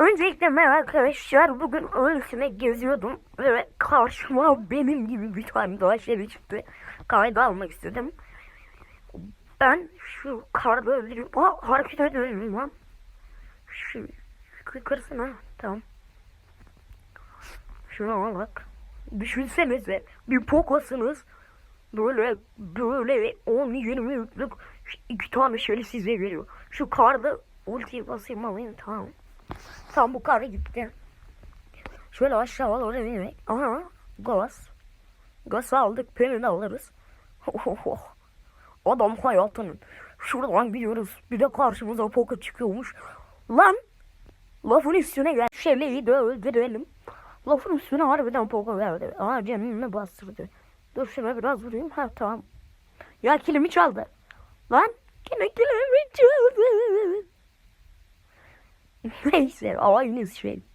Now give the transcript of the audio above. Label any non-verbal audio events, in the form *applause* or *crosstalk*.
Öncelikle merhaba arkadaşlar. Bugün öylesine geziyordum ve karşıma benim gibi bir tane daha şey çıktı. Kayda almak istedim. Ben şu karda öldüreyim. Aa hareket ediyorum lan. Şu, kırsana. Tamam. Şuna bak. Düşünsenize bir pokasınız. Böyle böyle 10-20 yüklük iki tane şöyle size veriyor. Şu karda ultiyi basayım alayım tamam. Tam bu karı gitti. Şöyle aşağı doğru inerek. Aha gaz. Gaz aldık perini alırız. *laughs* Adam hayatının. Şuradan gidiyoruz. Bir de karşımıza poka çıkıyormuş. Lan. Lafın üstüne gel. Şeleyi de öldürelim. Lafın üstüne harbiden poka verdi. Aa cennime bastırdı. Dur şuna biraz vurayım. Ha tamam. Ya kilimi çaldı. Lan. Yine kilimi çaldı. *laughs* he said, all you need is strength.